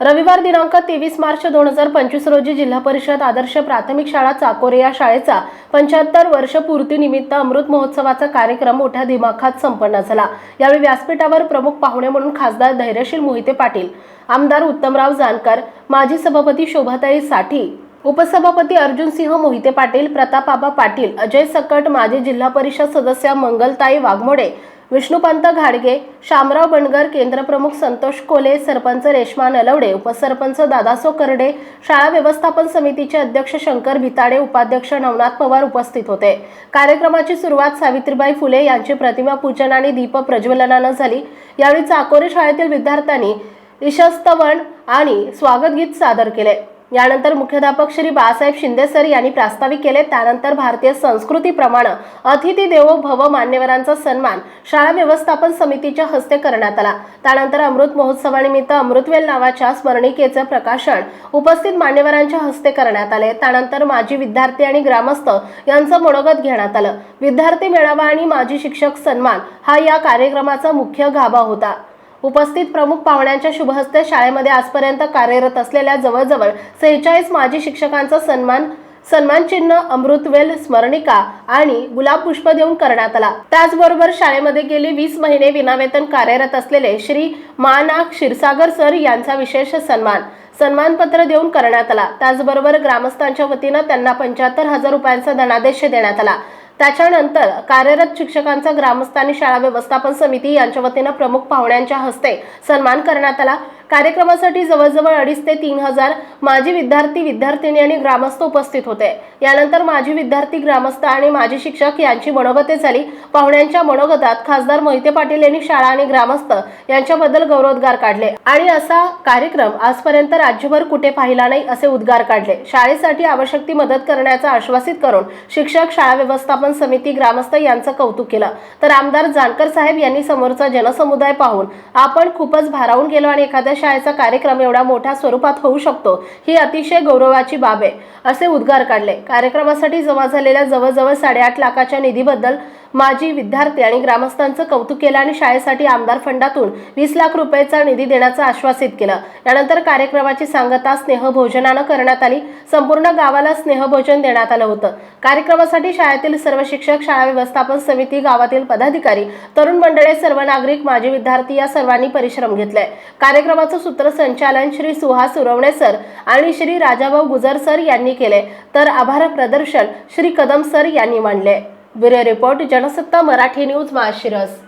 रविवार दिनांक तेवीस मार्च दोन हजार पंचवीस रोजी जिल्हा परिषद आदर्श प्राथमिक शाळा चाकोरे या शाळेचा पंच्याहत्तर वर्ष पूर्तीनिमित्त अमृत महोत्सवाचा कार्यक्रम मोठ्या दिमाखात संपन्न झाला. यावेळी व्यासपीठावर प्रमुख पाहुणे म्हणून खासदार धैर्यशील मोहिते पाटील आमदार उत्तमराव जानकर माजी सभापती शोभाताई साठी उपसभापती अर्जुन सिंह मोहिते पाटील प्रतापबाबा पाटील अजय सकट माजी जिल्हा परिषद सदस्य मंगलताई वाघमोडे विष्णुपंत घाडगे शामराव बनगर केंद्रप्रमुख संतोष कोले सरपंच रेश्मा नलवडे उपसरपंच दादासो करडे शाळा व्यवस्थापन समितीचे अध्यक्ष शंकर भिताडे उपाध्यक्ष नवनाथ पवार उपस्थित होते. कार्यक्रमाची सुरुवात सावित्रीबाई फुले यांची प्रतिमा पूजन आणि दीप प्रज्वलनानं झाली. यावेळी चाकोरे शाळेतील विद्यार्थ्यांनी ईशस्तवन आणि स्वागतगीत सादर केले. यानंतर मुख्याध्यापक श्री बाळासाहेब शिंदे सर यांनी प्रास्ताविक केले. त्यानंतर भारतीय संस्कृतीप्रमाणे अतिथी देवो भव मान्यवरांचा सन्मान शाळा व्यवस्थापन समितीच्या हस्ते करण्यात आला. त्यानंतर अमृत महोत्सवानिमित्त अमृतवेल नावाच्या स्मरणिकेचे प्रकाशन उपस्थित मान्यवरांच्या हस्ते करण्यात आले. त्यानंतर माजी विद्यार्थी आणि ग्रामस्थ यांचं मनोगत घेण्यात आलं. विद्यार्थी मेळावा आणि माजी शिक्षक सन्मान हा या कार्यक्रमाचा मुख्य गाभा होता. उपस्थित प्रमुख पाहुण्यांच्या शुभहस्ते शाळेमध्ये आजपर्यंत कार्यरत असलेल्या जवळजवळ सेहेचाळीस माजी शिक्षकांचा सन्मान सन्मान चिन्ह अमृतवेल स्मरणिका आणि गुलाब पुष्प देऊन करण्यात आला. त्याचबरोबर शाळेमध्ये गेली वीस महिने विनावेतन कार्यरत असलेले श्री माना क्षीरसागर सर यांचा विशेष सन्मान सन्मानपत्र देऊन करण्यात आला. त्याचबरोबर ग्रामस्थांच्या वतीनं त्यांना पंच्याहत्तर हजार रुपयांचा धनादेश देण्यात आला. त्याच्यानंतर कार्यरत शिक्षकांचा ग्रामस्थ आणि शाळा व्यवस्थापन समिती यांच्या वतीनं प्रमुख पाहुण्यांच्या हस्ते सन्मान करण्यात आला. कार्यक्रमासाठी जवळजवळ अडीच ते तीन हजार माजी विद्यार्थी विद्यार्थिनी आणि ग्रामस्थ उपस्थित होते. यानंतर माजी विद्यार्थी ग्रामस्थ आणि माजी शिक्षक यांची मनोगते झाली. पाहुण्यांच्या मनोगतात खासदार मोहिते पाटील यांनी शाळा आणि ग्रामस्थ यांच्याबद्दल गौरवोद्गार काढले. आणि असा कार्यक्रम आजपर्यंत राज्यभर कुठे पाहिला नाही असे उद्गार काढले. शाळेसाठी आवश्यक ती मदत करण्याचं आश्वासित करून शिक्षक शाळा व्यवस्थापन समिती ग्रामस्थ यांचं कौतुक केलं. तर आमदार जानकर साहेब यांनी समोरचा जनसमुदाय पाहून आपण खूपच भारावून गेलो आणि एखाद्या शाळेचा कार्यक्रम एवढा मोठ्या स्वरूपात होऊ शकतो ही अतिशय गौरवाची बाब आहे असे उद्गार काढले. कार्यक्रमासाठी जमा झालेल्या जवळजवळ साडेआठ लाखाच्या निधीबद्दल माजी विद्यार्थी आणि ग्रामस्थांचं कौतुक केलं आणि शाळेसाठी आमदार फंडातून वीस लाख रुपयेचा निधी देण्याचं आश्वासित केलं. यानंतर कार्यक्रमाची सांगता स्नेहभोजनानं करण्यात आली. संपूर्ण गावाला स्नेहभोजन देण्यात आलं होतं. कार्यक्रमासाठी शाळेतील सर्व शिक्षक शाळा व्यवस्थापन समिती गावातील पदाधिकारी तरुण मंडळे सर्व नागरिक माजी विद्यार्थी या सर्वांनी परिश्रम घेतले कार्यक्रमाचं सूत्रसंचालन श्री सुहास सुरवणे सर आणि श्री राजाभाऊ गुजर सर यांनी केले तर आभार प्रदर्शन श्री कदम सर यांनी मांडले bureau report Jansatta Marathi news माशिरस